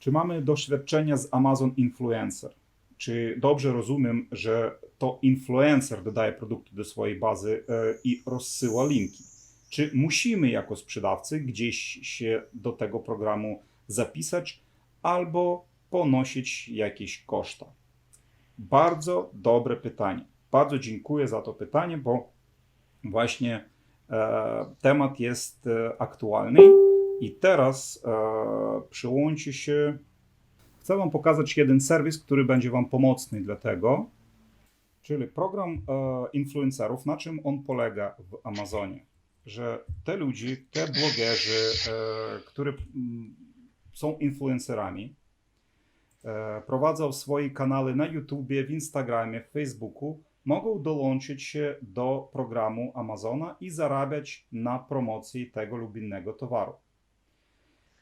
Czy mamy doświadczenia z Amazon Influencer? Czy dobrze rozumiem, że to influencer dodaje produkty do swojej bazy e, i rozsyła linki? Czy musimy jako sprzedawcy gdzieś się do tego programu zapisać albo ponosić jakieś koszta? Bardzo dobre pytanie. Bardzo dziękuję za to pytanie, bo właśnie e, temat jest e, aktualny i teraz e, przyłączy się. Chcę Wam pokazać jeden serwis, który będzie Wam pomocny dla tego, czyli program e, influencerów. Na czym on polega w Amazonie? Że te ludzie, te blogerzy, e, którzy mm, są influencerami, e, prowadzą swoje kanały na YouTubie, w Instagramie, w Facebooku, mogą dołączyć się do programu Amazona i zarabiać na promocji tego lub innego towaru.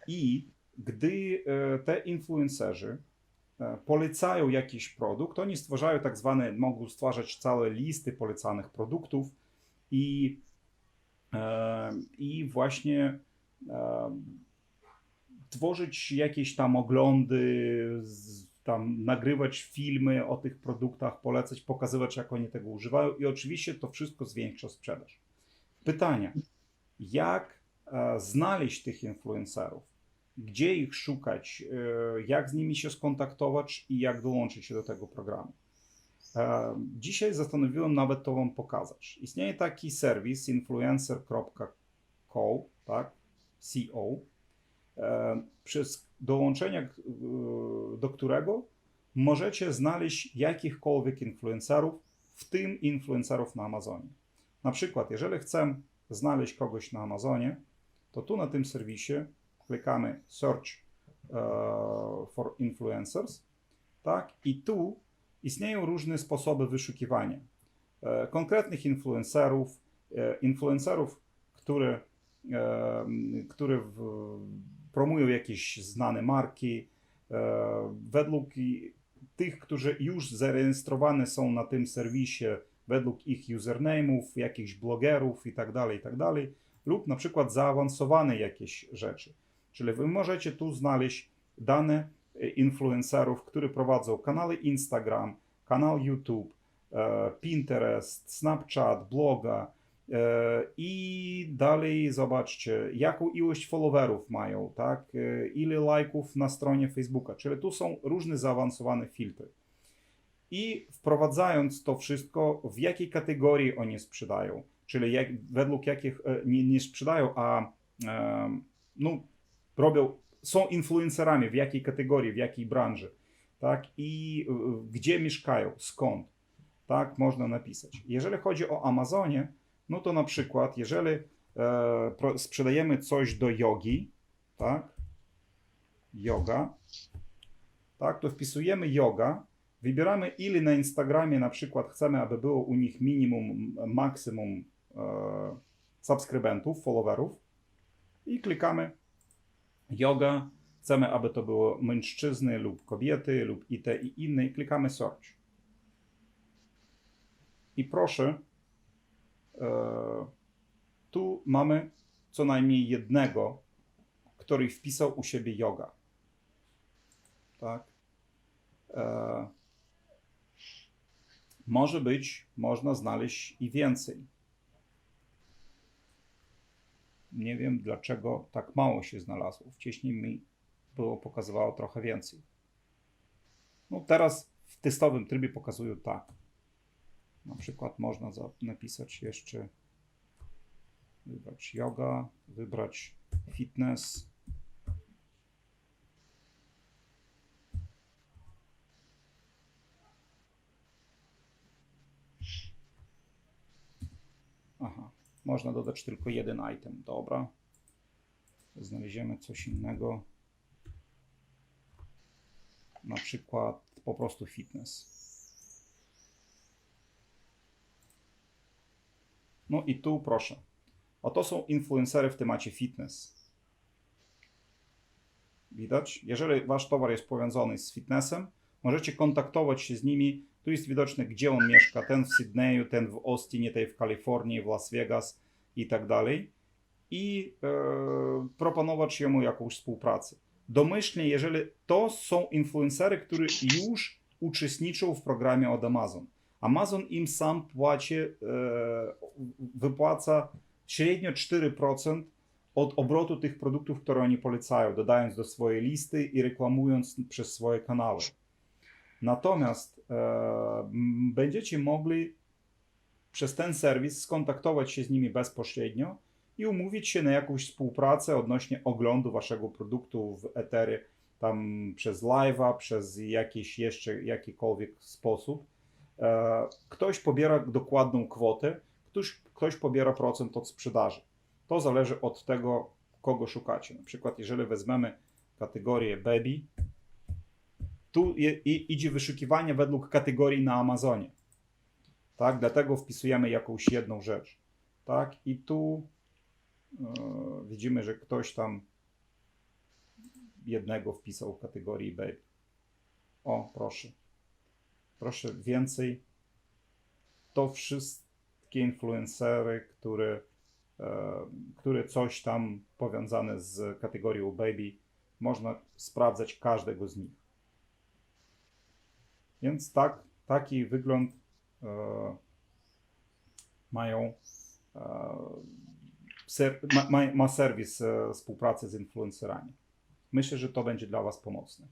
I gdy e, te influencerzy e, polecają jakiś produkt, oni stwarzają tak zwane, mogą stwarzać całe listy polecanych produktów i, e, i właśnie tworzyć jakieś tam oglądy, tam nagrywać filmy o tych produktach, polecać, pokazywać jak oni tego używają i oczywiście to wszystko zwiększa sprzedaż. Pytania. Jak znaleźć tych influencerów? Gdzie ich szukać? E, jak z nimi się skontaktować i jak dołączyć się do tego programu? E, Dzisiaj zastanowiłem nawet to Wam pokazać. Istnieje taki serwis influencer.co, tak? CO, e, przez dołączenia k- e, do którego możecie znaleźć jakichkolwiek influencerów, w tym influencerów na Amazonie. Na przykład, jeżeli chcę znaleźć kogoś na Amazonie, to tu na tym serwisie klikamy Search e, for Influencers, tak? I tu istnieją różne sposoby wyszukiwania e, konkretnych influencerów, e, influencerów, które, które promują jakieś znane marki, według tych, którzy już zarejestrowane są na tym serwisie, według ich username'ów, jakichś blogerów i tak dalej, i tak lub na przykład zaawansowane jakieś rzeczy. Czyli wy możecie tu znaleźć dane e, influencerów, którzy prowadzą kanały Instagram, kanał YouTube, e, Pinterest, Snapchat, bloga e, i dalej zobaczcie, jaką ilość followerów mają, tak? ile lajków na stronie Facebooka. Czyli tu są różne zaawansowane filtry. I wprowadzając to wszystko, w jakiej kategorii oni sprzedają, czyli jak, według jakich nie, nie sprzedają, a no, robią, są influencerami, w jakiej kategorii, w jakiej branży, tak, i y, gdzie mieszkają, skąd, tak, można napisać. Jeżeli chodzi o Amazonie, no to na przykład, jeżeli e, sprzedajemy coś do jogi, tak, yoga, tak, to wpisujemy yoga, wybieramy ile na Instagramie na przykład chcemy, aby było u nich minimum, maksimum e, subskrybentów, followerów i klikamy yoga. Chcemy, aby to było mężczyzny lub kobiety lub i te i inne i klikamy search. I proszę, e, tu mamy co najmniej jednego, który wpisał u siebie yoga. Tak. E, może być, można znaleźć i więcej. Nie wiem dlaczego tak mało się znalazło. Wcześniej mi było pokazywało trochę więcej. No teraz w testowym trybie pokazują tak. Na przykład można za- napisać jeszcze wybrać yoga, wybrać fitness. Można dodać tylko jeden item. Dobra. Znaleziemy coś innego. Na przykład po prostu fitness. No i tu proszę. Oto są influencery w temacie fitness. Widać? Jeżeli wasz towar jest powiązany z fitnessem, możecie kontaktować się z nimi. Tu jest widoczne, gdzie on mieszka. Ten w Sydneyu, ten w Austinie, ten w Kalifornii, w Las Vegas i tak dalej. I e, proponować jemu jakąś współpracę. domyślnie, jeżeli to są influencery, które już uczestniczą w programie od Amazon. Amazon im sam płaci, e, wypłaca średnio 4% od obrotu tych produktów, które oni polecają, dodając do swojej listy i reklamując przez swoje kanały. Natomiast e, będziecie mogli przez ten serwis skontaktować się z nimi bezpośrednio i umówić się na jakąś współpracę odnośnie oglądu waszego produktu w Ethery, tam przez live'a, przez jakiś jeszcze jakikolwiek sposób. E, Ktoś pobiera dokładną kwotę, ktoś, ktoś pobiera procent od sprzedaży. To zależy od tego, kogo szukacie. Na przykład, jeżeli weźmiemy kategorię baby, tu i, i, idzie wyszukiwanie według kategorii na Amazonie. Tak, dlatego wpisujemy jakąś jedną rzecz. Tak, i tu e, widzimy, że ktoś tam jednego wpisał w kategorii baby. O, proszę. Proszę więcej. To wszystkie influencery, które, e, które coś tam powiązane z kategorią baby, można sprawdzać każdego z nich. Więc tak, taki wygląd e, mają e, ser, ma, ma, ma serwis e, współpracy z influencerami. Myślę, że to będzie dla Was pomocne.